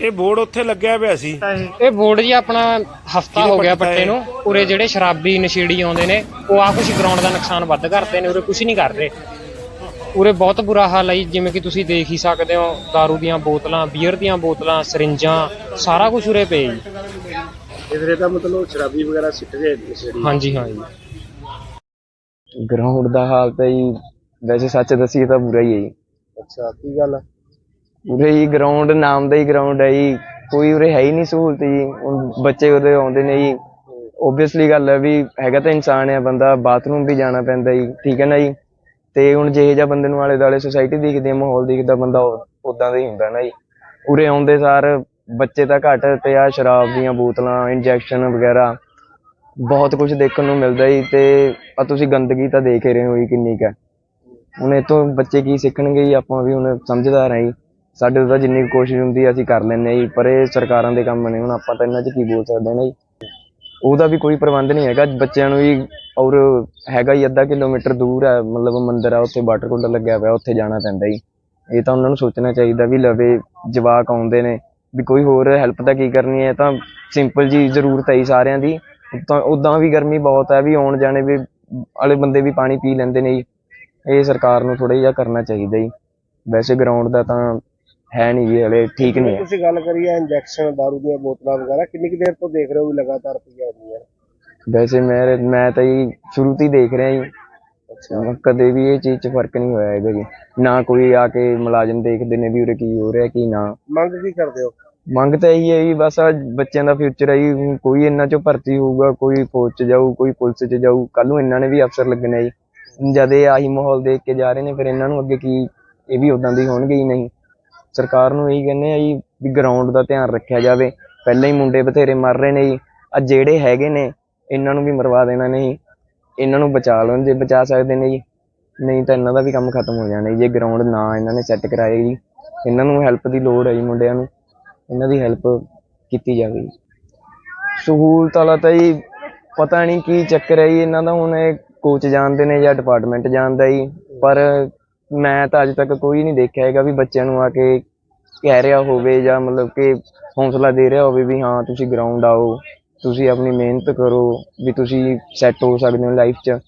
ਇਹ ਬੋਰਡ ਉੱਥੇ ਲੱਗਿਆ ਪਿਆ ਸੀ। ਇਹ ਬੋਰਡ ਜੀ ਆਪਣਾ ਹਫਤਾ ਹੋ ਗਿਆ ਪੱਟੇ? ਨੂੰ। ਉਰੇ ਜਿਹੜੇ ਸ਼ਰਾਬੀ ਨਸ਼ੇੜੀ ਆਉਂਦੇ ਨੇ ਉਹ ਆ ਕੁਛ ਗਰਾਊਂਡ ਦਾ ਨੁਕਸਾਨ ਵੱਧ ਕਰਦੇ ਨੇ ਉਰੇ ਕੁਛ ਨਹੀਂ ਕਰ ਰਹੇ ਉਰੇ ਬਹੁਤ ਬੁਰਾ ਹਾਲ ਹੈ ਜਿਵੇਂ ਕਿ ਤੁਸੀਂ ਦੇਖ ਹੀ ਸਕਦੇ ਹੋ दारू ਦੀਆਂ ਬੋਤਲਾਂ ਬੀਅਰ ਦੀਆਂ ਬੋਤਲਾਂ ਸਰਿੰਜਾਂ ਸਾਰਾ ਕੁਝ ਉਰੇ ਪਏ ਜੀ। ਇਧਰੇ ਤਾਂ ਮਤਲਬ ਸ਼ਰਾਬੀ ਵਗੈਰਾ ਸਿੱਟ ਗਏ ਹਾਂਜੀ ਹਾਂ ਜੀ ਗਰਾਊਂਡ ਦਾ ਹਾਲ ਤਾਂ ਜੀ ਵੈਸੇ ਸੱਚ ਦੱਸੀਏ ਤਾਂ ਬੁਰਾ ਹੀ ਹੈ ਜੀ। ਅੱਛਾ ਕੀ ਗੱਲ ਉਰੇ ਹੀ ਗਰਾਊਂਡ ਨਾਮ ਦਾ ਹੀ ਗਰਾਊਂਡ ਹੈ ਜੀ। ਕੋਈ ਉਰੇ ਹੈ ਹੀ ਨਹੀਂ ਸਹੂਲਤ ਜੀ। ਹੁਣ ਬੱਚੇ ਉਰੇ ਆਉਂਦੇ ਨੇ ਜੀ। ਓਬਵੀਅਸਲੀ ਗੱਲ ਹੈ ਵੀ ਹੈਗਾ ਤਾਂ ਇਨਸਾਨ ਹੈ ਬੰਦਾ ਬਾਥਰੂਮ ਵੀ ਜਾਣਾ ਪੈਂਦਾ ਜੀ। ਠੀਕ ਹੈ ਨਾ ਜੀ? ਤੇ ਹੁਣ ਜਿਹੇ ਜਿਹਾ ਬੰਦੇ ਨੂੰ ਆਲੇ ਦੁਆਲੇ ਸੁਸਾਇਟੀ ਦਿਖਦੀ ਹੈ ਮਾਹੌਲ ਦਿਖਦਾ ਬੰਦਾ ਉਦਾਂ ਦਾ ਹੀ ਹੁੰਦਾ ਨਾ ਜੀ। ਉਰੇ ਆਉਂਦੇ ਸਾਰ ਬੱਚੇ ਤਾਂ ਘੱਟ ਤੇ ਆ ਸ਼ਰਾਬ ਦੀਆਂ ਬੋਤਲਾਂ ਇੰਜੈਕਸ਼ਨ ਵਗੈਰਾ ਬਹੁਤ ਕੁਝ ਦੇਖਣ ਨੂੰ ਮਿਲਦਾ ਜੀ। ਤੇ ਆ ਤੁਸੀਂ ਗੰਦਗੀ ਤਾਂ ਦੇਖ ਹੀ ਰਹੇ ਹੋ ਜੀ ਕਿੰਨੀ ਕੁ। ਹੈ ਹੁਣ ਇਹ ਤੋਂ ਬੱਚੇ ਕੀ ਸਿੱਖਣਗੇ ਜੀ, ਆਪਾਂ ਵੀ ਹੁਣ ਸਮਝਦਾਰ ਹਾਂ ਜੀ। ਸਾਡੇ ਤੋਂ ਤਾਂ ਜਿੰਨੀ ਕੁ ਕੋਸ਼ਿਸ਼ ਹੁੰਦੀ ਹੈ ਅਸੀਂ ਕਰ ਲੈਂਦੇ ਹਾਂ ਜੀ, ਪਰ ਇਹ ਸਰਕਾਰਾਂ ਦੇ ਕੰਮ ਨੇ, ਹੁਣ ਆਪਾਂ ਤਾਂ ਇਹਨਾਂ 'ਚ ਕੀ ਬੋਲ ਸਕਦੇ ਹਾਂ ਨਾ ਜੀ। ਉਹਦਾ ਵੀ ਕੋਈ ਪ੍ਰਬੰਧ ਨਹੀਂ ਹੈਗਾ, ਬੱਚਿਆਂ ਨੂੰ ਵੀ ਔਰ ਹੈਗਾ ਹੀ ਅੱਧਾ ਕਿਲੋਮੀਟਰ ਦੂਰ ਹੈ ਮਤਲਬ ਮੰਦਿਰ ਆ, ਉੱਥੇ ਵਾਟਰ ਕੂਲਰ ਲੱਗਿਆ ਹੋਇਆ, ਉੱਥੇ ਜਾਣਾ ਪੈਂਦਾ ਜੀ। ਇਹ ਤਾਂ ਉਹਨਾਂ ਨੂੰ ਸੋਚਣਾ ਚਾਹੀਦਾ ਵੀ ਲਵੇ, ਜਵਾਕ ਆਉਂਦੇ ਨੇ, ਵੀ ਕੋਈ ਹੋਰ ਹੈਲਪ ਤਾਂ ਕੀ ਕਰਨੀ ਹੈ ਤਾਂ ਸਿੰਪਲ ਜੀ ਜ਼ਰੂਰਤ ਹੈ ਜੀ ਸਾਰਿਆਂ ਦੀ। ਤਾਂ ਉਦਾਂ ਵੀ ਗਰਮੀ ਬਹੁਤ ਹੈ ਵੀ ਆਉਣ ਜਾਣੇ ਵੀ ਵਾਲੇ ਬੰਦੇ ਵੀ ਪਾਣੀ ਪੀ ਲੈਂਦੇ ਨੇ ਜੀ। ਇਹ ਸਰਕਾਰ ਨੂੰ ਥੋੜਾ ਜਿਹਾ ਕਰਨਾ ਚਾਹੀਦਾ ਜੀ। ਵੈਸੇ ਗਰਾਊਂਡ ਦਾ ਤਾਂ ਹੈ ਨਹੀਂ ਜੀ ਹਲੇ ਠੀਕ ਨਹੀਂ ਹੈ। ਤੁਸੀਂ ਗੱਲ ਕਰੀ ਹੈ ਇੰਜੈਕਸ਼ਨ दारू ਦੀਆਂ ਬੋਤਲਾਂ ਵਗੈਰਾ ਕਿੰਨੀ ਕੁ ਦੇਰ ਤੋਂ ਦੇਖ ਰਹੇ ਹੋ ਵੀ ਲਗਾਤਾਰ ਪਈਆਂ ਹੁੰਦੀਆਂ ਵੈਸੇ ਮੈਂ ਮੈਂ ਤਾਂ ਜੀ ਸ਼ੁਰੂ ਤੋਂ ਹੀ ਦੇਖ ਰਿਹਾ ਜੀ। ਕਦੇ ਵੀ ਇਹ ਚੀਜ਼ 'ਚ ਫ਼ਰਕ ਨਹੀਂ ਹੋਇਆ ਹੈਗਾ ਜੀ। ਨਾ ਕੋਈ ਆ ਕੇ ਮੁਲਾਜ਼ਮ ਦੇਖਦੇ ਨੇ ਵੀ ਉਰੇ ਕੀ ਹੋ ਰਿਹਾ ਕੀ ਨਾ। ਮੰਗ ਕੀ ਕਰਦੇ ਹੋ? ਮੰਗ ਤਾਂ ਇਹੀ ਹੈ ਜੀ ਬਸ ਆ ਬੱਚਿਆਂ ਦਾ ਫਿਊਚਰ ਹੈ ਜੀ। ਕੋਈ ਇਹਨਾਂ 'ਚੋਂ ਭਰਤੀ ਹੋਊਗਾ ਕੋਈ ਫੌਜ 'ਚ ਜਾਊ ਕੋਈ ਪੁਲਿਸ 'ਚ ਜਾਊ। ਕੱਲ ਨੂੰ ਇਹਨਾਂ ਨੇ ਵੀ ਅਫਸਰ ਲੱਗਣੇ ਜੀ। ਜਦ ਇਹ ਆਹੀ ਮਾਹੌਲ ਦੇਖ ਕੇ ਜਾ ਰਹੇ ਨੇ, ਫਿਰ ਇਹਨਾਂ ਨੂੰ ਅੱਗੇ ਕੀ, ਇਹ ਵੀ ਉਦਾਂ ਦੇ ਹੀ ਹੋਣਗੇ ਹੀ ਨਹੀਂ। ਸਰਕਾਰ ਨੂੰ ਇਹੀ ਕਹਿੰਦੇ ਆ ਜੀ ਵੀ ਗਰਾਊਂਡ ਦਾ ਧਿਆਨ ਰੱਖਿਆ ਜਾਵੇ। ਪਹਿਲਾਂ ਹੀ ਮੁੰਡੇ ਬਥੇਰੇ ਮਰ ਰਹੇ ਨੇ ਜੀ। ਆ ਜਿਹੜੇ ਹੈਗੇ ਨੇ, ਇਹਨਾਂ ਨੂੰ ਵੀ ਮਰਵਾ ਦੇਣਾ ਨਹੀਂ। ਇਹਨਾਂ ਨੂੰ ਬਚਾ ਲੈਣ ਜੇ ਬਚਾ ਸਕਦੇ ਨੇ ਜੀ। ਨਹੀਂ ਤਾਂ ਇਹਨਾਂ ਦਾ ਵੀ ਕੰਮ ਖਤਮ ਹੋ ਜਾਣਾ ਜੀ। ਜੇ ਗਰਾਊਂਡ ਨਾ ਇਹਨਾਂ ਨੇ ਸੈੱਟ ਕਰਾਏ ਜੀ, ਇਹਨਾਂ ਨੂੰ ਹੈਲਪ ਦੀ ਲੋੜ ਹੈ ਜੀ ਮੁੰਡਿਆਂ ਨੂੰ। ਇਹਨਾਂ ਦੀ ਹੈਲਪ ਕੀਤੀ ਜਾਵੇ ਜੀ। ਸਹੂਲਤ ਵਾਲਾ ਤਾਂ ਜੀ ਪਤਾ ਨਹੀਂ ਕੀ ਚੱਕਰ ਹੈ ਜੀ। ਇਹਨਾਂ ਦਾ ਹੁਣ ਇਹ ਕੋਚ ਜਾਣਦੇ ਨੇ ਜਾਂ ਡਿਪਾਰਟਮੈਂਟ ਜਾਣਦਾ ਜੀ, ਪਰ ਮੈਂ ਤਾਂ ਅਜੇ ਤੱਕ ਕੋਈ ਨਹੀਂ ਦੇਖਿਆ ਹੈਗਾ ਵੀ ਬੱਚਿਆਂ ਨੂੰ ਆ ਕੇ ਕਹਿ ਰਿਹਾ ਹੋਵੇ ਜਾਂ ਮਤਲਬ ਕਿ ਹੌਸਲਾ ਦੇ ਰਿਹਾ ਹੋਵੇ ਵੀ ਹਾਂ, ਤੁਸੀਂ ਗਰਾਊਂਡ ਆਓ, ਤੁਸੀਂ ਆਪਣੀ ਮਿਹਨਤ ਕਰੋ, ਵੀ ਤੁਸੀਂ ਸੈੱਟ ਹੋ ਸਕਦੇ ਹੋ ਲਾਈਫ 'ਚ।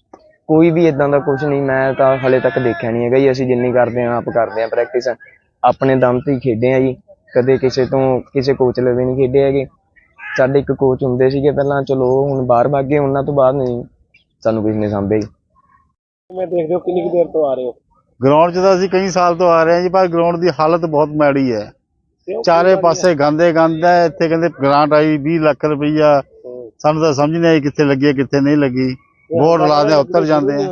ਕੋਈ ਵੀ ਇਦਾਂ ਦਾ ਕੁਝ ਨਹੀਂ, ਮੈਂ ਤਾਂ ਹਲੇ ਤੱਕ ਦੇਖਿਆ ਨਹੀਂ ਹੈਗਾ ਜੀ, ਅਸੀਂ ਜਿੰਨੀ ਕਰਦੇ ਹਾਂ, ਆਪ ਕਰਦੇ ਹਾਂ ਪ੍ਰੈਕਟਿਸ ਆਪਣੇ ਦਮ ਤੇ ਹੀ ਖੇਡੇ ਆ ਜੀ, ਕਦੇ ਕਿਸੇ ਤੋਂ ਕਿਸੇ ਕੋਚ ਲਵੇ ਨਹੀਂ ਖੇਡੇ ਹੈਗੇ। ਸਾਡੇ ਇੱਕ ਕੋਚ ਹੁੰਦੇ ਸੀਗੇ ਪਹਿਲਾਂ, ਚਲੋ ਹੁਣ ਬਾਹਰ ਭੱਗ ਗਏ, ਉਹਨਾਂ ਤੋਂ ਬਾਅਦ ਨਹੀਂ। ਸਾਨੂੰ ਕਿਸੇ ਨੇ ਜੀ ਕਿਵੇਂ ਦੇਖਦੇ ਹੋ? ਕਿੰਨੀ ਕੁ ਦੇਰ ਤੋਂ ਆ ਰਹੇ ਹੋ? ਗਰਾਊਂਡ 'ਚ ਤਾਂ ਅਸੀਂ ਕਈ ਸਾਲ ਤੋਂ ਆ ਰਹੇ ਹਾਂ ਜੀ ਪਰ ਗਰਾਊਂਡ ਦੀ ਹਾਲਤ ਬਹੁਤ ਮਾੜੀ ਹੈ। ਕਿਉਂ? ਚਾਰੇ ਪਾਸੇ ਗੰਦੇ ਗੰਦ ਹੈ ਇੱਥੇ ਕਹਿੰਦੇ ਗ੍ਰਾਂਟ ਆਈ 20 ਲੱਖ ਰੁਪਈਆ। ਸਾਨੂੰ ਤਾਂ ਸਮਝ ਨਹੀਂ ਆਈ ਕਿੱਥੇ ਲੱਗੀ ਹੈ, ਕਿੱਥੇ ਨਹੀਂ ਲੱਗੀ। ਬੋਰਡ ਲਾ ਉੱਤਰ ਜਾਂਦੇ ਆ।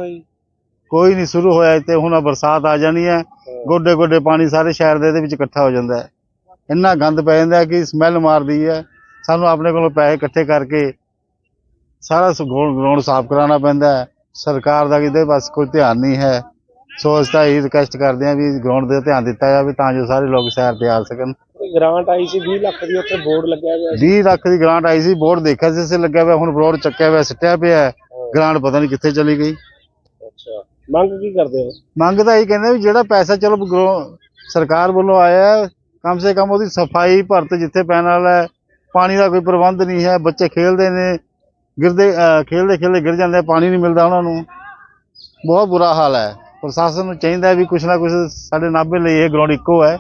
ਕੋਈ ਨਹੀਂ ਸ਼ੁਰੂ ਹੋਇਆ ਇੱਥੇ ਹੁਣ ਆਹ ਬਰਸਾਤ ਆ ਜਾਣੀ ਹੈ। ਗੋਡੇ ਗੋਡੇ ਪਾਣੀ ਸਾਰੇ ਸ਼ਹਿਰ ਦੇ ਇਹਦੇ ਵਿੱਚ ਇਕੱਠਾ ਹੋ ਜਾਂਦਾ ਹੈ। ਇੰਨਾ ਗੰਦ ਪੈ ਜਾਂਦਾ ਹੈ ਕਿ ਸਮੈਲ ਮਾਰਦੀ ਹੈ। ਸਾਨੂੰ ਆਪਣੇ ਕੋਲੋਂ ਪੈਸੇ ਇਕੱਠੇ ਕਰਕੇ ਸਾਰਾ ਗਰਾਊਂਡ ਸਾਫ਼ ਕਰਾਉਣਾ ਪੈਂਦਾ ਹੈ। ਸਰਕਾਰ ਦਾ ਕਿਤੇ ਬਸ ਕੋਈ ਧਿਆਨ ਨਹੀਂ ਹੈ। ਸੋ ਅਸੀਂ ਤਾਂ ਇਹ ਰਿਕਵੈਸਟ ਕਰਦੇ ਹਾਂ ਵੀ ਗਰਾਊਂਡ ਦੇ ਧਿਆਨ ਦਿੱਤਾ ਜਾਵੇ ਤਾਂ ਜੋ ਸਾਰੇ ਲੋਕ ਸੈਰ ਤੇ ਆ ਸਕਣ। ਗ੍ਰਾਂਟ ਆਈ ਸੀ 20 ਲੱਖ ਦੀ ਉੱਥੇ ਬੋਰਡ ਲੱਗਿਆ ਹੋਇਆ 20 ਲੱਖ ਦੀ ਗ੍ਰਾਂਟ ਆਈ ਸੀ ਬੋਰਡ ਦੇਖਿਆ ਸੀ ਅਸੀਂ ਲੱਗਿਆ ਹੋਇਆ ਹੁਣ ਬੋਰਡ ਚੱਕਿਆ ਹੋਇਆ ਸਿੱਟਿਆ ਪਿਆ ਹੈ। ਗ੍ਰਾਂਟ ਪਤਾ ਨਹੀਂ ਕਿੱਥੇ ਚਲੀ ਗਈ। ਅੱਛਾ। ਮੰਗ ਕੀ ਕਰਦੇ ਹੋ? ਮੰਗ ਤਾਂ ਇਹ ਕਹਿੰਦੇ ਵੀ ਜਿਹੜਾ ਪੈਸਾ ਚਲੋ ਸਰਕਾਰ ਵੱਲੋਂ ਆਇਆ ਕਮ ਸੇ ਕਮ ਉਹਦੀ ਸਫ਼ਾਈ ਭਰਤ ਜਿੱਥੇ ਪੈਣ ਵਾਲਾ ਹੈ ਪਾਣੀ ਦਾ ਕੋਈ ਪ੍ਰਬੰਧ ਨਹੀਂ ਹੈ ਬੱਚੇ ਖੇਡਦੇ ਨੇ ਗਿਰਦੇ ਅਹ ਖੇਡਦੇ ਖੇਡਦੇ ਗਿਰ ਜਾਂਦੇ ਪਾਣੀ ਨਹੀਂ ਮਿਲਦਾ ਉਹਨਾਂ ਨੂੰ। ਬਹੁਤ ਬੁਰਾ ਹਾਲ ਹੈ। ਪ੍ਰਸ਼ਾਸਨ ਨੂੰ ਚਾਹੀਦਾ ਵੀ ਕੁਛ ਨਾ ਕੁਛ ਸਾਡੇ ਨਾਭੇ ਲਈ ਇਹ ਗਰਾਊਂਡ ਇੱਕੋ ਹੈ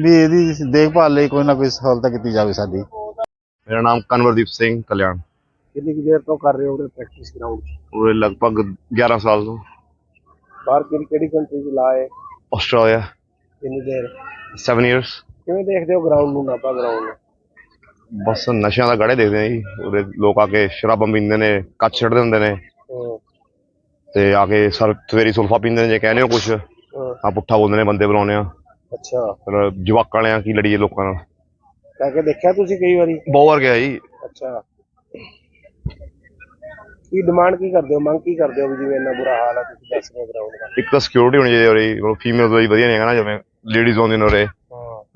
ਵੀ ਇਹਦੀ ਦੇਖਭਾਲ ਲਈ ਕੋਈ ਨਾ ਕੋਈ ਸਹੂਲਤ ਕੀਤੀ ਜਾਵੇ ਸਾਡੀ। ਮੇਰਾ ਨਾਮ ਕਨਵਰਦੀਪ ਸਿੰਘ ਕਲਿਆਣ। ਕਿੰਨੀ ਕੁ ਦੇਰ ਤੋਂ ਕਰ ਰਹੇ ਹੋ ਉਹਦੇ ਪ੍ਰੈਕਟਿਸ ਗਰਾਊਂਡ ਉਰੇ ਲਗਭਗ 11 ਸਾਲ ਤੋਂ। ਬਾਹਰ ਕਿਹੜੀ ਕਿਹੜੀ ਕੰਟਰੀ ਚ ਲਾਏ ਆਸਟ੍ਰੇਲੀਆ। ਕਿੰਨੀ ਦੇਰ? 7 ਇਅਰਸ ਕਿਵੇਂ ਦੇਖਦੇ ਹੋ ਗਰਾਊਂਡ ਨੂੰ ਨਾਪਾ ਗਰਾਊਂਡ ਨੂੰ? ਬਸ ਨਸ਼ਿਆਂ ਦਾ ਗੜੇ ਦੇਖਦੇ ਆ ਜੀ। ਉਰੇ ਲੋਕ ਆ ਕੇ ਸ਼ਰਾਬਾਂ ਪੀਂਦੇ ਨੇ ਕੱਚ ਛੱਡਦੇ ਹੁੰਦੇ ਨੇ। ਤੇ ਆ ਕੇ ਸਰ ਸਵੇਰੀ ਸੁਲਫਾ ਪੀਂਦੇ ਨੇ ਜੇ ਕਹਿੰਦੇ ਹੋ ਕੁਛ। ਆ ਪੁੱਠਾ ਬੋਲਦੇ ਨੇ ਬੰਦੇ ਬੁਲਾਉਂਦੇ ਆ। ਅੱਛਾ। ਫਿਰ ਜਵਾਕਾਂ ਵਾਲਿਆਂ ਕੀ ਲੜੀਏ ਲੋਕਾਂ ਨਾਲ। ਕਹਿ ਕੇ ਦੇਖਿਆ ਤੁਸੀਂ ਕਈ ਵਾਰੀ? ਬਹੁਤ ਵਾਰ ਗਿਆ ਜੀ। ਅੱਛਾ। ਕੀ ਡਿਮਾਂਡ ਕੀ ਕਰਦੇ ਹੋ? ਮੰਗ ਕੀ ਕਰਦੇ ਹੋ ਵੀ ਜਿਵੇਂ ਇੰਨਾ ਬੁਰਾ ਹਾਲ ਹੈ ਤੁਸੀਂ ਦੱਸ ਰਹੇ ਗਰਾਊਂਡ ਦਾ। ਇੱਕ ਤਾਂ ਸਿਕਿਉਰਿਟੀ ਹੋਣੀ ਚਾਹੀਦੀ ਉਰੇ। ਮਤਲਬ ਫੀਮੇਲ ਤੋਂ ਵਧੀਆ ਨਹੀਂ ਹੈਗਾ ਨਾ ਜਿਵੇਂ ਲੇਡੀਜ਼ ਆਉਂਦੀਆਂ ਨੇ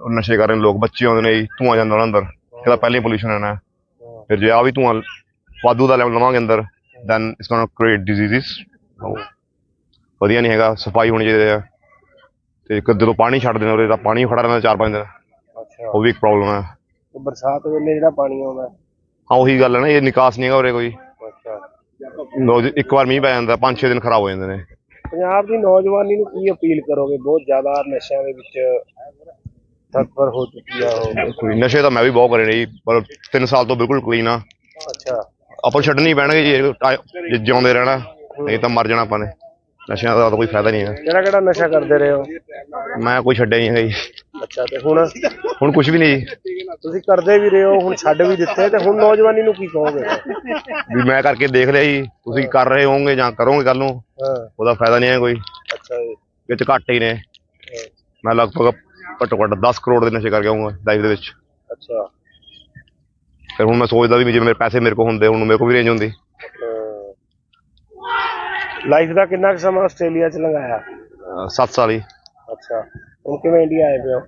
ਉਹ ਨਸ਼ੇ ਕਰ ਰਹੇ ਨੇ ਲੋਕ ਬੱਚੇ ਆਉਂਦੇ ਨੇ ਧੂਆਂ ਜਾਂਦਾ ਉਹਨਾਂ ਅੰਦਰ। ਇਹਦਾ ਪਹਿਲਾਂ ਪੋਲੂਸ਼ਨ ਹਾਂ, ਫਿਰ ਜੇ ਆ ਵੀ ਧੂਆਂ ਵਾਧੂ ਦਾ ਲੈਵਲ ਲਵਾਂਗੇ ਅੰਦਰ then it's gonna create diseases ਵਧੀਆ ਨਹੀਂ ਹੈਗਾ ਸਫ਼ਾਈ ਹੋਣੀ ਚਾਹੀਦੀ ਹੈ। ਤੇ ਇੱਕ ਜਦੋਂ ਪਾਣੀ ਛੱਡਦੇ ਨੇ ਉਰੇ ਤਾਂ ਪਾਣੀ ਖੜਾ ਰਹਿੰਦਾ ਚਾਰ ਪੰਜ ਦਿਨ। ਅੱਛਾ। ਉਹ ਵੀ ਇੱਕ ਪ੍ਰੋਬਲਮ ਹੈ। ਤੇ ਬਰਸਾਤ ਵੇਲੇ ਜਿਹੜਾ ਪਾਣੀ ਆਉਂਦਾ ਹਾਂ? ਉਹੀ ਗੱਲ ਹੈ ਨਾ ਇਹ ਨਿਕਾਸ ਨਹੀਂ ਹੈਗਾ ਉਰੇ ਕੋਈ। ਅੱਛਾ। ਇੱਕ ਵਾਰ ਮੀਂਹ ਪੈ ਜਾਂਦਾ ਪੰਜ ਛੇ ਦਿਨ ਖਰਾਬ ਹੋ ਜਾਂਦੇ ਨੇ। ਪੰਜਾਬ ਦੀ ਨੌਜਵਾਨੀ ਨੂੰ ਕੀ ਅਪੀਲ ਕਰੋਗੇ? ਬਹੁਤ ਜ਼ਿਆਦਾ ਨਸ਼ਿਆਂ ਦੇ ਵਿੱਚ ਤਤਪਰ ਹੋ ਚੁੱਕੀ ਆ ਉਹ। ਕੋਈ ਨਸ਼ੇ ਤਾਂ ਮੈਂ ਵੀ ਬਹੁਤ ਕਰੇ ਨੇ ਜੀ ਪਰ 3 ਸਾਲ ਤੋਂ ਬਿਲਕੁਲ ਕਲੀਨ ਆ। ਅੱਛਾ। ਆਪਾਂ ਛੱਡਣੀ ਪੈਣਗੇ ਜੀ ਇਹ ਟਾ- ਜੇ ਜਿਉਂਦੇ ਰਹਿਣਾ ਨਹੀਂ ਤਾਂ ਮਰ ਜਾਣਾ ਆਪਾਂ ਨੇ। ਨਸ਼ਿਆਂ ਦਾ ਤਾਂ ਕੋਈ ਫਾਇਦਾ ਨਹੀਂ ਹੈ। ਕਿਹੜਾ ਕਿਹੜਾ ਨਸ਼ਾ ਕਰਦੇ ਰਹੇ ਹੋ? ਮੈਂ ਕੋਈ ਛੱਡਿਆ ਨਹੀਂ ਹੈਗਾ ਜੀ। ਅੱਛਾ ਤੇ ਹੁਣ? ਹੁਣ ਕੁਝ ਵੀ ਨਹੀਂ ਜੀ। ਤੁਸੀਂ ਕਰਦੇ ਵੀ ਰਹੇ ਹੋ ਹੁਣ ਛੱਡ ਵੀ ਦਿੱਤੇ ਤੇ ਹੁਣ ਨੌਜਵਾਨੀ ਨੂੰ ਕੀ ਕਹੋਗੇ? ਵੀ ਮੈਂ ਕਰਕੇ ਦੇਖ ਲਿਆ ਜੀ ਤੁਸੀਂ ਕਰ ਰਹੇ ਹੋਵੋਗੇ ਜਾਂ ਕਰੋਗੇ ਕੱਲ ਨੂੰ ਹਾਂ। ਉਹਦਾ ਫਾਇਦਾ ਨਹੀਂ ਹੈ ਕੋਈ। ਅੱਛਾ ਜੀ। ਵਿੱਚ ਘੱਟ ਹੀ ਨੇ। ਮੈਂ ਲਗਭਗ ਘੱਟੋ ਘੱਟ 10 ਕਰੋੜ ਦੇ ਨਸ਼ੇ ਕਰਕੇ ਆਉਂਗਾ ਲਾਈਫ ਦੇ ਵਿੱਚ। ਅੱਛਾ। ਫਿਰ ਹੁਣ ਮੈਂ ਸੋਚਦਾ ਵੀ ਜੇ ਮੇਰੇ ਪੈਸੇ ਮੇਰੇ ਕੋਲ ਹੁੰਦੇ ਹੁਣ ਮੇਰੇ ਕੋਲ ਵੀ ਰੇਂਜ ਹੁੰਦੀ। ਲਾਈਫ ਦਾ ਕਿੰਨਾ ਕੁ ਸਮਾਂ ਆਸਟ੍ਰੇਲੀਆ ਚ ਲੰਘਾਇਆ? 7 ਸਾਲ ਹੀ। ਅੱਛਾ। ਹੁਣ ਕਿਵੇਂ ਇੰਡੀਆ ਆਏ ਹੋ?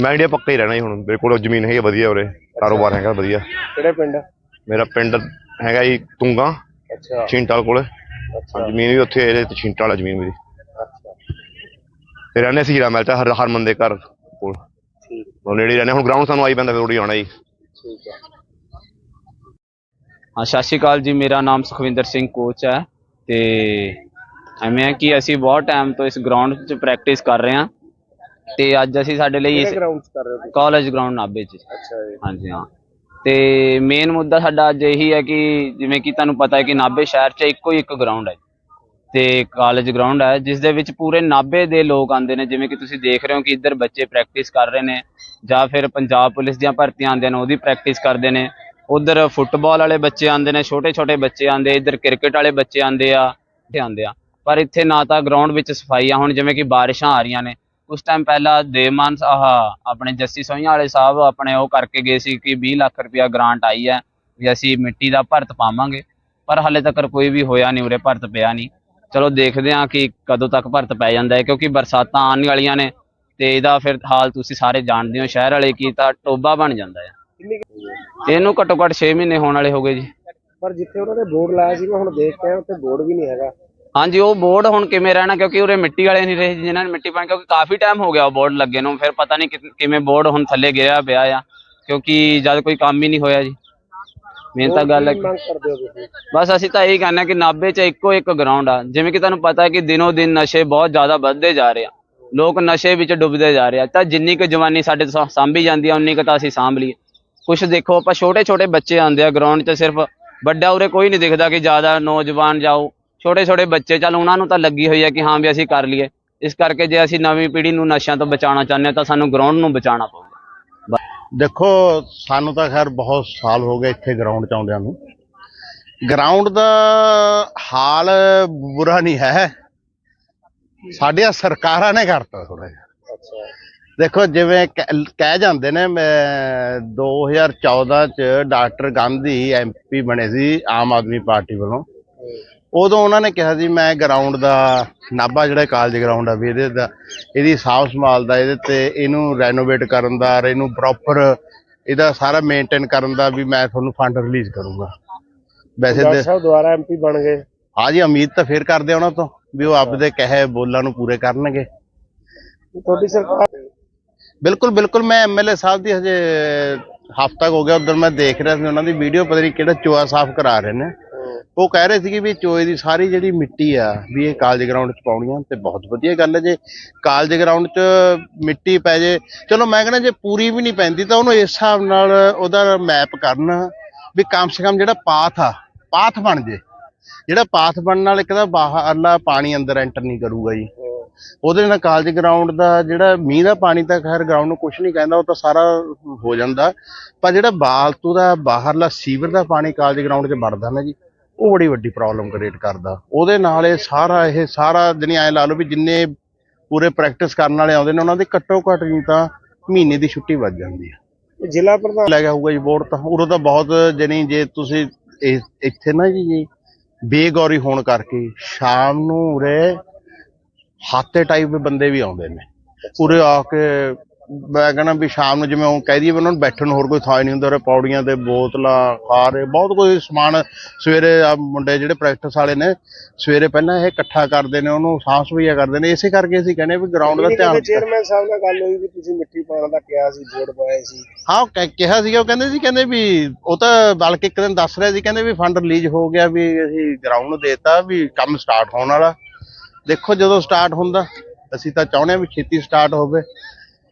ਮੈਂ ਇੰਡੀਆ ਪੱਕਾ ਹੀ ਰਹਿਣਾ ਜੀ ਹੁਣ। ਮੇਰੇ ਕੋਲ ਜ਼ਮੀਨ ਹੈਗੀ ਆ ਵਧੀਆ ਉਰੇ। ਕਾਰੋਬਾਰ ਹੈਗਾ ਵਧੀਆ। ਕਿਹੜੇ ਪਿੰਡ? ਮੇਰਾ ਪਿੰਡ ਹੈਗਾ ਜੀ ਤੁੰਗਾ। ਅੱਛਾ। ਛਿੰਟਾਲ ਕੋਲੇ। ਅੱਛਾ। ਜ਼ਮੀਨ ਵੀ ਉੱਥੇ ਇਹਦੇ ਤੇ ਛਿੰਟਾਲ ਜ਼ਮੀਨ ਮੇਰੀ। ਅੱਛਾ। ਤੇ ਰਹਿੰਦੇ ਸੀ ਹੀਰਾ ਮਹਿਲ ਚ ਹਰ ਹਰਮਨ ਦੇ ਘਰ। ਕੋਲ। ਠੀਕ। ਉਹ ਨੇੜੇ ਰਹਿੰਦੇ ਹੁਣ ਗਰਾਊਂਡ ਸਾਨੂੰ ਆਈ ਪੈਂਦਾ ਫਿਰ ਉੜੀ ਆਉਣਾ ਜੀ ਠੀਕ ਹੈ ਹਾਂ ਸਤਿ ਸ਼੍ਰੀ ਅਕਾਲ ਜੀ ਮੇਰਾ ਨਾਮ ਸੁਖਵਿੰਦਰ ਸਿੰਘ ਕੋਚ ਹੈ ਤੇ ਐਵੇਂ ਹੈ ਕਿ ਅਸੀਂ ਬਹੁਤ ਟਾਈਮ ਤੋਂ ਇਸ ਗਰਾਊਂਡ 'ਚ ਪ੍ਰੈਕਟਿਸ ਕਰ ਰਹੇ ਹਾਂ ਤੇ ਅੱਜ ਅਸੀਂ ਸਾਡੇ ਲਈ ਇਸ ਕਿਹੜੇ ਗਰਾਊਂਡ ਚ ਕਰ ਰਹੇ ਹੋ ਤੁਸੀਂ? ਕਾਲਜ ਗਰਾਊਂਡ ਨਾਭੇ 'ਚ। ਅੱਛਾ ਜੀ। ਹਾਂਜੀ ਹਾਂ। ਤੇ ਮੇਨ ਮੁੱਦਾ ਸਾਡਾ ਅੱਜ ਇਹੀ ਹੈ ਕਿ ਜਿਵੇਂ ਕਿ ਤੁਹਾਨੂੰ ਪਤਾ ਹੈ ਕਿ ਨਾਭੇ ਸ਼ਹਿਰ 'ਚ ਇੱਕੋ ਹੀ ਇੱਕ ਗਰਾਊਂਡ ਹੈ। ਤੇ ਕਾਲਜ ਗਰਾਊਂਡ ਹੈ ਜਿਸ ਦੇ ਵਿੱਚ ਪੂਰੇ ਨਾਭੇ ਦੇ ਲੋਕ ਆਉਂਦੇ ਨੇ, ਜਿਵੇਂ ਕਿ ਤੁਸੀਂ ਦੇਖ ਰਹੇ ਹੋ ਕਿ ਇੱਧਰ ਬੱਚੇ ਪ੍ਰੈਕਟਿਸ ਕਰ ਰਹੇ ਨੇ, ਜਾਂ ਫਿਰ ਪੰਜਾਬ ਪੁਲਿਸ ਦੀਆਂ ਭਰਤੀਆਂ ਆਉਂਦੇ ਨੇ ਉਹਦੀ ਪ੍ਰੈਕਟਿਸ ਕਰਦੇ ਨੇ। ਉਧਰ ਫੁੱਟਬਾਲ ਵਾਲੇ ਬੱਚੇ ਆਉਂਦੇ ਨੇ ਛੋਟੇ ਛੋਟੇ ਬੱਚੇ ਆਉਂਦੇ, ਇੱਧਰ ਕ੍ਰਿਕਟ ਵਾਲੇ ਬੱਚੇ ਆਉਂਦੇ ਆ, ਇੱਥੇ ਆਉਂਦੇ ਆ। ਪਰ ਇੱਥੇ ਨਾ ਤਾਂ ਗਰਾਊਂਡ ਵਿੱਚ ਸਫ਼ਾਈ ਆ, ਹੁਣ ਜਿਵੇਂ ਕਿ ਬਾਰਿਸ਼ਾਂ ਆ ਰਹੀਆਂ ਨੇ, ਉਸ ਟਾਈਮ ਪਹਿਲਾਂ ਦੇਵਮਾਨ ਆਹ, ਆਪਣੇ ਜੱਸੀ ਸੋਹੀਆਂ ਵਾਲੇ ਸਾਹਿਬ ਆਪਣੇ ਉਹ ਕਰਕੇ ਗਏ ਸੀ ਕਿ 20 ਲੱਖ ਰੁਪਇਆ ਗ੍ਰਾਂਟ ਆਈ ਹੈ, ਵੀ ਅਸੀਂ ਮਿੱਟੀ ਦਾ ਭਰਤ ਪਾਵਾਂਗੇ। ਪਰ ਹਾਲੇ ਤੱਕ ਕੋਈ ਵੀ ਹੋਇਆ ਨਹੀਂ, ਉਰੇ ਭਰਤ ਪਿਆ ਨਹੀਂ। ਚਲੋ ਦੇਖਦੇ ਹਾਂ ਕਿ ਕਦੋਂ ਤੱਕ ਭਰਤ ਪੈ ਜਾਂਦਾ ਹੈ ਕਿਉਂਕਿ ਬਰਸਾਤਾਂ ਆਉਣ ਵਾਲੀਆਂ ਨੇ ਤੇ ਇਹਦਾ ਫਿਰ ਹਾਲ ਤੁਸੀਂ ਸਾਰੇ ਜਾਣਦੇ ਹੋ ਸ਼ਹਿਰ ਵਾਲੇ ਕੀ ਤਾਂ ਟੋਬਾ ਬਣ ਜਾਂਦਾ ਹੈ। ਇਹਨੂੰ ਘੱਟੋ ਘੱਟ 6 ਮਹੀਨੇ ਹੋਣ ਵਾਲੇ ਹੋ ਗਏ ਜੀ। ਪਰ ਜਿੱਥੇ ਉਹਨਾਂ ਨੇ ਬੋਰਡ ਲਾਇਆ ਸੀ ਮੈਂ ਹੁਣ ਦੇਖ ਕੇ ਉੱਥੇ ਬੋਰਡ ਵੀ ਨਹੀਂ ਹੈਗਾ। ਹਾਂਜੀ ਉਹ ਬੋਰਡ ਹੁਣ ਕਿਵੇਂ ਰਹਿਣਾ ਕਿਉਂਕਿ ਉਰੇ ਮਿੱਟੀ ਵਾਲੇ ਨਹੀਂ ਰਹੇ ਜਿਨ੍ਹਾਂ ਨੇ ਮਿੱਟੀ ਪਾਣੀ ਕਿਉਂਕਿ ਕਾਫੀ ਟਾਈਮ ਹੋ ਗਿਆ ਉਹ ਬੋਰਡ ਲੱਗੇ ਨੂੰ ਫਿਰ ਪਤਾ ਨਹੀਂ ਕਿਵੇਂ ਬੋਰਡ ਹੁਣ ਥੱਲੇ ਗਿਰਿਆ ਪਿਆ ਆ ਕਿਉਂਕਿ ਜਦ ਕੋਈ ਕੰਮ ਹੀ ਨਹੀਂ ਹੋਇਆ ਜੀ। ਮੇਨ ਤਾਂ ਗੱਲ ਹੈ ਕੀ ਕਿ- ਮੰਗ ਕਰਦੇ ਹੋ ਤੁਸੀਂ? ਬਸ ਅਸੀਂ ਤਾਂ ਇਹੀ ਕਹਿੰਦੇ ਹਾਂ ਕਿ ਨਾਭੇ 'ਚ ਇੱਕੋ ਇੱਕ ਗਰਾਊਂਡ ਆ। ਜਿਵੇਂ ਕਿ ਤੁਹਾਨੂੰ ਪਤਾ ਹੈ ਕਿ ਦਿਨੋ ਦਿਨ ਨਸ਼ੇ ਬਹੁਤ ਜ਼ਿਆਦਾ ਵੱਧਦੇ ਜਾ ਰਹੇ ਆ। ਲੋਕ ਨਸ਼ੇ ਵਿੱਚ ਡੁੱਬਦੇ ਜਾ ਰਹੇ ਆ। ਤਾਂ ਜਿੰਨੀ ਕੁ ਜਵਾਨੀ ਸਾਡੇ ਤੋਂ ਸਾਂਭੀ ਜਾਂਦੀ ਆ ਉਨੀ ਕੁ ਤਾਂ ਅਸੀਂ ਸਾਂਭ ਲਈਏ। ਕੁਛ ਦੇਖੋ ਆਪਾਂ ਛੋਟੇ ਛੋਟੇ ਬੱਚੇ ਆਉਂਦੇ ਆ ਗਰਾਊਂਡ 'ਚ ਸਿਰਫ। ਵੱਡਾ ਉਰੇ ਕੋਈ ਨਹੀਂ ਦਿਖਦਾ ਕਿ ਜ਼ਿਆਦਾ ਨੌਜਵਾਨ ਜਾਓ। ਛੋਟੇ ਛੋਟੇ ਬੱਚੇ ਚੱਲ ਉਹਨਾਂ ਨੂੰ ਤਾਂ ਲੱਗੀ ਹੋਈ ਆ ਕਿ ਹਾਂ ਵੀ ਅਸੀਂ ਕਰ ਲਈਏ। ਇਸ ਕਰਕੇ ਜੇ ਅਸੀਂ ਨਵੀਂ ਪੀੜ੍ਹੀ ਨੂੰ ਨਸ਼ਿਆਂ ਤੋਂ ਬਚਾਉਣਾ ਚਾਹੁੰਦੇ ਹਾਂ ਤਾਂ ਸਾਨੂੰ ਗਰਾਊਂਡ ਨੂੰ ਬਚਾਉਣਾ ਪਊਗਾ ਦੇਖੋ ਸਾਨੂੰ ਤਾਂ ਖੈਰ ਬਹੁਤ ਸਾਲ ਹੋ ਗਏ ਇੱਥੇ ਗਰਾਊਂਡ 'ਚ ਆਉਂਦਿਆਂ ਨੂੰ। ਗਰਾਊਂਡ ਦਾ ਹਾਲ ਬੁਰਾ ਨਹੀਂ ਹੈ। ਸਾਡੀਆਂ ਸਰਕਾਰਾਂ ਨੇ ਕਰਤਾ ਥੋੜਾ ਜਿਹਾ। ਦੇਖੋ ਜਿਵੇਂ ਕਹਿ ਕਹਿ ਜਾਂਦੇ ਨੇ ਮੈਂ 2014 ਚ ਡਾਕਟਰ ਗਾਂਧੀ ਐਮਪੀ ਬਣੇ ਸੀ ਆਮ ਆਦਮੀ ਪਾਰਟੀ ਵੱਲੋਂ। ਉਦੋਂ ਉਹਨਾਂ ਨੇ ਕਿਹਾ ਸੀ ਮੈਂ ਗਰਾਊਂਡ ਦਾ ਨਾਭਾ ਜਿਹੜਾ ਕਾਲਜ ਗਰਾਊਂਡ ਆ ਵੀ ਇਹਦੇ ਦਾ ਇਹਦੀ ਸਾਫ਼ ਸੰਭਾਲ ਦਾ ਇਹਦੇ ਤੇ ਇਹਨੂੰ ਰੈਨੋਵੇਟ ਕਰਨ ਦਾ ਇਹਨੂੰ ਪ੍ਰੋਪਰ ਇਹਦਾ ਸਾਰਾ ਮੇਨਟੇਨ ਕਰਨ ਦਾ ਵੀ ਮੈਂ ਤੁਹਾਨੂੰ ਫੰਡ ਰਿਲੀਜ਼ ਕਰੂੰਗਾ। ਵੈਸੇ ਤੇ ਸਾਹਿਬ ਦੁਬਾਰਾ ਐਮਪੀ ਬਣ ਗਏ। ਹਾਂਜੀ ਉਮੀਦ ਤਾਂ ਫੇਰ ਕਰਦੇ ਉਹਨਾਂ ਤੋਂ ਵੀ ਉਹ ਆਪਦੇ ਕਹੇ ਬੋਲਾਂ ਨੂੰ ਪੂਰੇ ਕਰਨਗੇ। ਤੁਹਾਡੀ ਸਰਕਾਰ ਬਿਲਕੁਲ ਬਿਲਕੁਲ ਮੈਂ ਐਮਐਲਏ ਸਾਹਿਬ ਦੀ ਹਜੇ ਹਫ਼ਤਾ ਹੋ ਗਿਆ ਉਧਰ ਮੈਂ ਦੇਖ ਰਿਹਾ ਸੀ ਉਹਨਾਂ ਦੀ ਵੀਡੀਓ ਪਤਾ ਨਹੀਂ ਕਿਹੜਾ ਚੋਆ ਸਾਫ਼ ਕਰਾ ਰਹੇ ਨੇ। ਉਹ ਕਹਿ ਰਹੇ ਸੀਗੇ ਵੀ ਚੋਏ ਦੀ ਸਾਰੀ ਜਿਹੜੀ ਮਿੱਟੀ ਆ, ਵੀ ਇਹ ਕਾਲਜ ਗਰਾਊਂਡ 'ਚ ਪਾਉਣੀਆਂ ਤੇ ਬਹੁਤ ਵਧੀਆ ਗੱਲ ਹੈ ਜੇ ਕਾਲਜ ਗਰਾਊਂਡ 'ਚ ਮਿੱਟੀ ਪੈ ਜੇ। ਚਲੋ ਮੈਂ ਕਹਿੰਦਾ ਜੇ ਪੂਰੀ ਵੀ ਨਹੀਂ ਪੈਂਦੀ ਤਾਂ ਉਹਨੂੰ ਇਸ ਹਿਸਾਬ ਨਾਲ ਉਹਦਾ ਮੈਪ ਕਰਨ ਵੀ ਕਮ ਸੇ ਕਮ ਜਿਹੜਾ ਪਾਥ ਆ ਪਾਥ ਬਣ ਜੇ। ਜਿਹੜਾ ਪਾਥ ਬਣਨ ਨਾਲ ਇੱਕ ਤਾਂ ਬਾਹਰਲਾ ਪਾਣੀ ਅੰਦਰ ਐਂਟਰ ਨਹੀਂ ਕਰੂਗਾ ਜੀ। ਉਹਦੇ ਨਾਲ ਕਾਲਜ ਗਰਾਊਂਡ ਦਾ ਜਿਹੜਾ ਮੀਂਹ ਦਾ ਪਾਣੀ ਤਾਂ ਖੈਰ ਗਰਾਊਂਡ ਨੂੰ ਕੁਝ ਨਹੀਂ ਕਹਿੰਦਾ, ਉਹ ਤਾਂ ਸਾਰਾ ਹੋ ਜਾਂਦਾ। ਪਰ ਜਿਹੜਾ ਬਾਲਤੂ ਦਾ, ਬਾਹਰਲਾ ਸੀਵਰ ਦਾ ਪਾਣੀ ਕਾਲਜ ਗਰਾਊਂਡ 'ਚ ਵੜਦਾ ਨਾ ਜੀ ਉਹ ਬੜੀ ਵੱਡੀ ਪ੍ਰੋਬਲਮ ਕ੍ਰੀਏਟ ਕਰਦਾ। ਉਹਦੇ ਨਾਲ ਇਹ ਸਾਰਾ ਇਹ ਸਾਰਾ ਜਣੀ ਐ ਲਾ ਲਓ ਵੀ ਜਿੰਨੇ ਪੂਰੇ ਪ੍ਰੈਕਟਿਸ ਕਰਨ ਵਾਲੇ ਆਉਂਦੇ ਨੇ ਉਹਨਾਂ ਦੀ ਘੱਟੋ ਘੱਟ ਨਹੀਂ ਤਾਂ ਮਹੀਨੇ ਦੀ ਛੁੱਟੀ ਵੱਜ ਜਾਂਦੀ ਹੈ ਜ਼ਿਲ੍ਹਾ ਪ੍ਰਧਾਨ ਲੈ ਗਿਆ ਹੋਊਗਾ ਜੀ ਬੋਰਡ ਤਾਂ। ਉਰੋਂ ਤਾਂ ਬਹੁਤ ਜਣੀ ਜੇ ਤੁਸੀਂ ਇੱਥੇ ਨਾ ਜੀ ਜੀ ਬੇਗੌਰੀ ਹੋਣ ਕਰਕੇ ਸ਼ਾਮ ਨੂੰ ਉਰੇ ਹਾਤੇ ਟਾਈਪ ਦੇ ਬੰਦੇ ਵੀ ਆਉਂਦੇ ਨੇ। ਉਰੇ ਆ ਕੇ ਮੈਂ ਕਹਿੰਦਾ ਵੀ ਸ਼ਾਮ ਨੂੰ ਜਿਵੇਂ ਉਹ ਕਹਿ ਦਈਏ ਵੀ ਉਹਨਾਂ ਨੂੰ ਬੈਠਣ ਨੂੰ ਹੋਰ ਕੋਈ ਥਾਂ ਨਹੀਂ ਹੁੰਦਾ ਉਰੇ ਪੌੜੀਆਂ ਤੇ ਬੋਤਲਾਂ ਖਾਰੇ ਬਹੁਤ ਕੋਈ ਸਮਾਨ ਸਵੇਰੇ ਆ ਮੁੰਡੇ ਜਿਹੜੇ ਪ੍ਰੈਕਟਿਸ ਵਾਲੇ ਨੇ ਸਵੇਰੇ ਪਹਿਲਾਂ ਇਹ ਇਕੱਠਾ ਕਰਦੇ ਨੇ ਉਹਨੂੰ ਸਾਂਭ ਸੁਭਈਆ ਕਰਦੇ ਨੇ ਇਸੇ ਕਰਕੇ ਅਸੀਂ ਕਹਿੰਦੇ ਵੀ ਗਰਾਊਂਡ ਦਾ ਧਿਆਨ ਚੇਅਰਮੈਨ ਸਾਹਿਬ ਨਾਲ ਗੱਲ ਹੋਈ ਵੀ ਤੁਸੀਂ ਮਿੱਟੀ ਪਾਉਣ ਦਾ ਕਿਹਾ ਸੀ ਬੋਰਡ ਪਾਇਆ ਸੀ। ਹਾਂ ਉਹ ਕਹਿ- ਕਿਹਾ ਸੀਗਾ ਉਹ ਕਹਿੰਦੇ ਸੀ ਕਹਿੰਦੇ ਵੀ ਉਹ ਤਾਂ ਬਲਕਿ ਇੱਕ ਦਿਨ ਦੱਸ ਰਿਹਾ ਸੀ ਕਹਿੰਦੇ ਵੀ ਫੰਡ ਰਿਲੀਜ਼ ਹੋ ਗਿਆ ਵੀ ਅਸੀਂ ਗਰਾਊਂਡ ਨੂੰ ਦੇਤਾ ਵੀ ਕੰਮ ਸਟਾਰਟ ਹੋਣ ਵਾਲਾ। ਦੇਖੋ ਜਦੋਂ ਸਟਾਰਟ ਹੁੰਦਾ ਅਸੀਂ ਤਾਂ ਚਾਹੁੰਦੇ ਹਾਂ ਵੀ ਛੇਤੀ ਸਟਾਰਟ ਹੋਵੇ।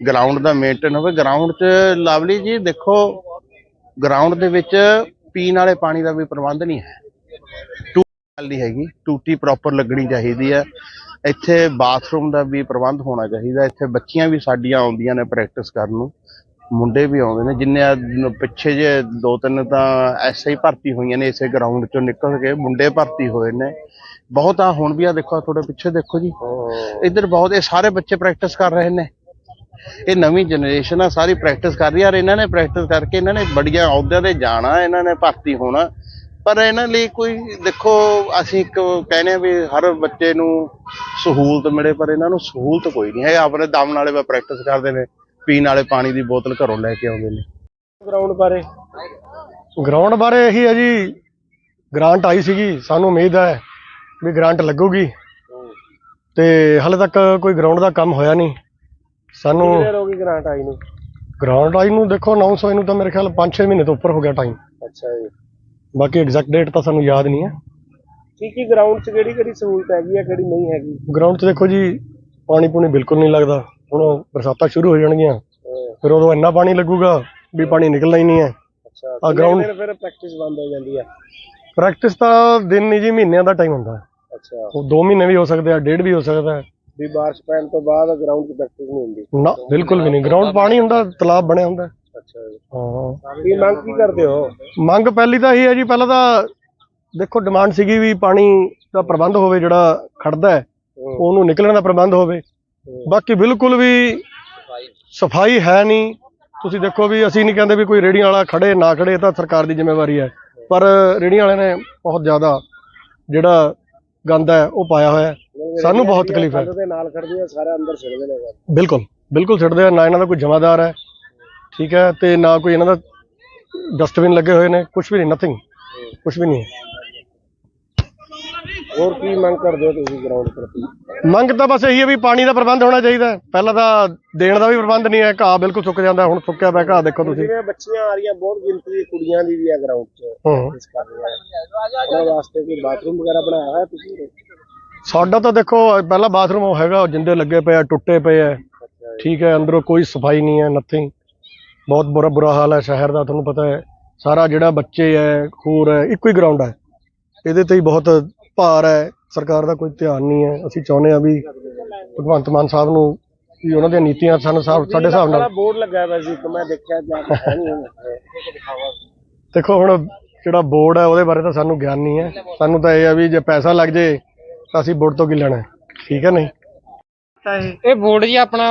ਗਰਾਊਂਡ ਦਾ ਮੇਨਟੇਨ ਹੋਵੇ। ਗਰਾਊਂਡ 'ਚ ਲਵਲੀ ਜੀ ਦੇਖੋ ਗਰਾਊਂਡ ਦੇ ਵਿੱਚ ਪੀਣ ਵਾਲੇ ਪਾਣੀ ਦਾ ਵੀ ਪ੍ਰਬੰਧ ਨਹੀਂ ਹੈ। ਟੂਟੀ ਨਹੀਂ ਹੈਗੀ ਟੂਟੀ ਪ੍ਰੋਪਰ ਲੱਗਣੀ ਚਾਹੀਦੀ ਹੈ। ਇੱਥੇ ਬਾਥਰੂਮ ਦਾ ਵੀ ਪ੍ਰਬੰਧ ਹੋਣਾ ਚਾਹੀਦਾ। ਇੱਥੇ ਬੱਚੀਆਂ ਵੀ ਸਾਡੀਆਂ ਆਉਂਦੀਆਂ ਨੇ ਪ੍ਰੈਕਟਿਸ ਕਰਨ ਨੂੰ। ਮੁੰਡੇ ਵੀ ਆਉਂਦੇ ਨੇ। ਜਿੰਨੇ ਪਿੱਛੇ ਜੇ ਦੋ ਤਿੰਨ ਤਾਂ ਐਸੇ ਹੀ ਭਰਤੀ ਹੋਈਆਂ ਨੇ ਇਸੇ ਗਰਾਊਂਡ ਚੋਂ ਨਿਕਲ ਕੇ ਮੁੰਡੇ ਭਰਤੀ ਹੋਏ ਨੇ। ਬਹੁਤ ਆ ਹੁਣ ਵੀ ਆ ਦੇਖੋ ਥੋੜੇ ਪਿੱਛੇ ਦੇਖੋ ਜੀ। ਇੱਧਰ ਬਹੁਤ ਇਹ ਸਾਰੇ ਬੱਚੇ ਪ੍ਰੈਕਟਿਸ ਕਰ ਰਹੇ ਨੇ। ਇਹ ਨਵੀਂ ਜਨਰੇਸ਼ਨ ਆ ਸਾਰੀ ਪ੍ਰੈਕਟਿਸ ਕਰ ਰਹੀ ਆ ਔਰ ਇਹਨਾਂ ਨੇ ਪ੍ਰੈਕਟਿਸ ਕਰਕੇ ਇਹਨਾਂ ਨੇ ਬੜੀਆਂ ਅਹੁਦਿਆਂ ਤੇ ਜਾਣਾ ਇਹਨਾਂ ਨੇ ਭਰਤੀ ਹੋਣਾ। ਪਰ ਇਹਨਾਂ ਲਈ ਕੋਈ ਦੇਖੋ ਅਸੀਂ ਇੱਕ ਕਹਿੰਦੇ ਆ ਵੀ ਹਰ ਬੱਚੇ ਨੂੰ ਸਹੂਲਤ ਮਿਲੇ ਪਰ ਇਹਨਾਂ ਨੂੰ ਸਹੂਲਤ ਕੋਈ ਨਹੀਂ ਹੈ। ਆਪਣੇ ਦਮ ਨਾਲੇ ਵਾ ਪ੍ਰੈਕਟਿਸ ਕਰਦੇ ਨੇ ਪੀਣ ਵਾਲੇ ਪਾਣੀ ਦੀ ਬੋਤਲ ਘਰੋਂ ਲੈ ਕੇ ਆਉਂਦੇ ਨੇ। ਗਰਾਊਂਡ ਬਾਰੇ? ਗਰਾਊਂਡ ਬਾਰੇ ਇਹੀ ਹੈ ਜੀ ਗ੍ਰਾਂਟ ਆਈ ਸੀਗੀ ਸਾਨੂੰ ਉਮੀਦ ਹੈ ਵੀ ਗ੍ਰਾਂਟ ਲੱਗੂਗੀ। ਤੇ ਹਾਲੇ ਤੱਕ ਕੋਈ ਗਰਾਊਂਡ ਦਾ ਕੰਮ ਹੋਇਆ ਨਹੀਂ। ਸਾਨੂੰ ਹੋ ਗਈ ਗ੍ਰਾਂਟ ਆਈ ਨੂੰ? ਗਰਾਊਂਡ ਆਈ ਨੂੰ ਦੇਖੋ ਅਨਾਉਂਸ ਹੋਏ ਨੂੰ ਤਾਂ ਮੇਰੇ ਖਿਆਲ 5-6 ਮਹੀਨੇ ਤੋਂ ਉੱਪਰ ਹੋ ਗਿਆ ਟਾਈਮ ਅੱਛਾ ਜੀ। ਬਾਕੀ ਐਗਜ਼ੈਕਟ ਡੇਟ ਤਾਂ ਸਾਨੂੰ ਯਾਦ ਨਹੀਂ ਹੈ। ਕੀ ਕੀ ਗਰਾਊਂਡ 'ਚ ਕਿਹੜੀ ਕਿਹੜੀ ਸਹੂਲਤ ਹੈਗੀ ਆ ਕਿਹੜੀ ਨਹੀਂ ਹੈਗੀ? ਗਰਾਊਂਡ 'ਤੇ ਦੇਖੋ ਜੀ ਪਾਣੀ ਪੂਣੀ ਬਿਲਕੁਲ ਨਹੀਂ ਲੱਗਦਾ। ਹੁਣ ਬਰਸਾਤਾਂ ਸ਼ੁਰੂ ਹੋ ਜਾਣਗੀਆਂ। ਫਿਰ ਉਦੋਂ ਇੰਨਾ ਪਾਣੀ ਲੱਗੂਗਾ ਵੀ ਪਾਣੀ ਨਿਕਲਣਾ ਹੀ ਨਹੀਂ ਹੈ। ਅੱਛਾ ਆ ਕਿੰਨੇ ਦਿਨ ਫਿਰ ਪ੍ਰੈਕਟਿਸ ਬੰਦ ਹੋ ਜਾਂਦੀ ਆ? ਪ੍ਰੈਕਟਿਸ ਤਾਂ ਦਿਨ ਨਹੀਂ ਜੀ ਮਹੀਨਿਆਂ ਦਾ ਟਾਈਮ ਹੁੰਦਾ। ਅੱਛਾ। ਉਹ 2 ਮਹੀਨੇ ਵੀ ਹੋ ਸਕਦੇ ਆ ਡੇਢ ਵੀ ਹੋ ਸਕਦਾ ਹੈ। ਵੀ ਬਾਰਿਸ਼ ਪੈਣ ਤੋਂ ਬਾਅਦ ਗਰਾਊਂਡ 'ਚ ਪ੍ਰੈਕਟਿਸ ਨਹੀਂ ਹੁੰਦੀ। ਨਾ ਬਿਲਕੁਲ ਵੀ ਨਹੀਂ। ਗਰਾਊਂਡ ਪਾਣੀ ਹੁੰਦਾ ਤਲਾਬ ਬਣਿਆ ਹੁੰਦਾ। ਅੱਛਾ ਜੀ। ਹਾਂ। ਕੀ ਮੰਗ ਕੀ ਕਰਦੇ ਹੋ? ਮੰਗ ਪਹਿਲੀ ਤਾਂ ਇਹ ਹੈ ਜੀ ਪਹਿਲਾਂ ਤਾਂ ਦੇਖੋ ਡਿਮਾਂਡ ਸੀਗੀ ਵੀ ਪਾਣੀ ਦਾ ਪ੍ਰਬੰਧ ਹੋਵੇ ਜਿਹੜਾ ਖੜਦਾ ਹੈ ਉਹਨੂੰ ਨਿਕਲਣ ਦਾ ਪ੍ਰਬੰਧ ਹੋਵੇ। ਬਾਕੀ ਬਿਲਕੁਲ ਵੀ ਸਫ਼ਾਈ ਹੈ ਨਹੀਂ। ਤੁਸੀਂ ਦੇਖੋ ਵੀ ਅਸੀਂ ਨਹੀਂ ਕਹਿੰਦੇ ਵੀ ਕੋਈ ਰੇੜੀਆਂ ਵਾਲਾ ਖੜੇ ਨਾ ਖੜੇ ਤਾਂ ਸਰਕਾਰ ਦੀ ਜ਼ਿੰਮੇਵਾਰੀ ਹੈ। ਪਰ ਰੇੜੀਆਂ ਵਾਲਿਆਂ ਨੇ ਬਹੁਤ ਜ਼ਿਆਦਾ ਜਿਹੜਾ ਗੰਦ ਹੈ ਉਹ ਪਾਇਆ ਹੋਇਆ ਹੈ। ਸਾਨੂੰ ਬਹੁਤ ਤਕਲੀਫ ਹੈ। ਦੇ ਨਾਲ ਖੜਦੀਆਂ ਸਾਰੇ ਅੰਦਰ ਸਿੱਟਦੇ ਨੇ। ਬਿਲਕੁਲ ਬਿਲਕੁਲ ਸਿੱਟਦੇ ਆ ਨਾ ਇਹਨਾਂ ਦਾ ਕੋਈ ਜਮਾਦਾਰ ਹੈ ਠੀਕ ਹੈ ਤੇ ਨਾ ਕੋਈ ਇਹਨਾਂ ਦਾ ਡਸਟਬਿਨ ਲੱਗੇ ਹੋਏ ਨੇ ਕੁਝ ਵੀ ਨਹੀਂ ਨਥਿੰਗ ਕੁਝ ਵੀ ਨਹੀਂ ਹੈ। ਹੋਰ ਕੀ ਮੰਗ ਕਰਦੇ ਹੋ ਤੁਸੀਂ ਗਰਾਊਂਡ ਪ੍ਰਤੀ? ਮੰਗ ਤਾਂ ਬਸ ਇਹੀ ਹੈ ਵੀ ਪਾਣੀ ਦਾ ਪ੍ਰਬੰਧ ਹੋਣਾ ਚਾਹੀਦਾ ਹੈ। ਪਹਿਲਾਂ ਤਾਂ ਦੇਣ ਦਾ ਵੀ ਪ੍ਰਬੰਧ ਨਹੀਂ ਹੈ ਘਾਹ ਬਿਲਕੁਲ ਸੁੱਕ ਜਾਂਦਾ ਹੁਣ ਸੁੱਕਿਆ ਪਿਆ ਘਾਹ ਦੇਖੋ ਤੁਸੀਂ। ਜਿਵੇਂ ਬੱਚੀਆਂ ਆ ਰਹੀਆਂ ਬਹੁਤ ਗਿਣਤੀ ਦੀ ਕੁੜੀਆਂ ਦੀ ਵੀ ਆ ਗਰਾਊਂਡ 'ਚ ਹੂੰ। ਪ੍ਰੈਕਟਿਸ ਕਰ ਰਹੀਆਂ ਉਹਨਾਂ ਵਾਸਤੇ ਕੋਈ ਬਾਥਰੂਮ ਵਗੈਰਾ ਬਣਾਇਆ ਹੋਇਆ ਤੁਸੀਂ? ਸਾਡਾ ਤਾਂ ਦੇਖੋ ਪਹਿਲਾ ਬਾਥਰੂਮ ਉਹ ਹੈਗਾ ਜਿੰਦੇ ਲੱਗੇ ਪਏ ਆ ਟੁੱਟੇ ਪਏ ਆ। ਠੀਕ ਹੈ ਅੰਦਰੋਂ ਕੋਈ ਸਫ਼ਾਈ ਨਹੀਂ ਹੈ ਨਥਿੰਗ ਬਹੁਤ ਬੁਰਾ ਬੁਰਾ ਹਾਲ ਹੈ ਸ਼ਹਿਰ ਦਾ ਤੁਹਾਨੂੰ ਪਤਾ ਹੈ। ਸਾਰਾ ਜਿਹੜਾ ਬੱਚੇ ਹੈ ਖੂਰ ਹੈ ਇੱਕੋ ਹੀ ਗਰਾਊਂਡ ਹੈ। ਇਹਦੇ ਤੇ ਹੀ ਬਹੁਤ ਭਾਰ ਹੈ। ਸਰਕਾਰ ਦਾ ਕੋਈ ਧਿਆਨ ਨਹੀਂ ਹੈ। ਅਸੀਂ ਚਾਹੁੰਦੇ ਹਾਂ ਵੀ ਭਗਵੰਤ ਮਾਨ ਸਾਹਿਬ ਨੂੰ ਵੀ ਉਹਨਾਂ ਦੀਆਂ ਨੀਤੀਆਂ ਸਾਨੂੰ ਸਾਡੇ ਹਿਸਾਬ ਨਾਲ। ਬੋਰਡ ਲੱਗਾ ਹੋਇਆ ਸੀ ਇੱਕ ਮੈਂ ਦੇਖਿਆ ਜਾ ਦੇਖੋ ਹੁਣ ਜਿਹੜਾ ਬੋਰਡ ਹੈ ਉਹਦੇ ਬਾਰੇ ਤਾਂ ਸਾਨੂੰ ਗਿਆਨ ਨਹੀਂ ਹੈ। ਸਾਨੂੰ ਤਾਂ ਇਹ ਹੈ ਵੀ ਜੇ ਪੈਸਾ ਲੱਗ ਜੇ ਤਾਂ ਅਸੀਂ ਬੋਰਡ ਤੋਂ ਕੀ ਲੈਣਾ ਹੈ? ਠੀਕ ਹੈ ਨਹੀਂ? ਇਹ ਬੋਰਡ ਜੀ ਆਪਣਾ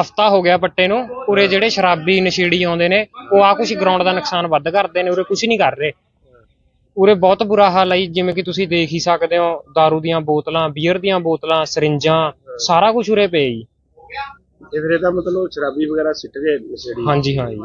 ਹਫਤਾ ਹੋ ਗਿਆ ਪੱਟੇ ਨੂੰ। ਉਰੇ ਜਿਹੜੇ ਸ਼ਰਾਬੀ ਨਸ਼ੇੜੀ ਆਉਂਦੇ ਨੇ ਉਹ ਆ ਕੁਛ ਗਰਾਊਂਡ ਦਾ ਨੁਕਸਾਨ ਵੱਧ ਕਰਦੇ ਨੇ ਉਰੇ ਕੁਛ ਨਹੀਂ ਕਰ ਰਹੇ। ਉਰੇ ਬਹੁਤ ਬੁਰਾ ਹਾਲ ਹੈ ਜੀ, ਜਿਵੇਂ ਕਿ ਤੁਸੀਂ ਦੇਖ ਹੀ ਸਕਦੇ ਹੋ दारू ਦੀਆਂ ਬੋਤਲਾਂ ਬੀਅਰ ਦੀਆਂ ਬੋਤਲਾਂ ਸਰਿੰਜਾਂ ਸਾਰਾ ਕੁਝ ਉਰੇ ਪਿਆ ਜੀ। ਇਹ ਫਿਰ ਇਹਦਾ ਮਤਲਬ ਸ਼ਰਾਬੀ ਵਗੈਰਾ ਸਿੱਟ ਗਏ ਨਸ਼ੇੜੀ। ਹਾਂਜੀ ਹਾਂ ਜੀ।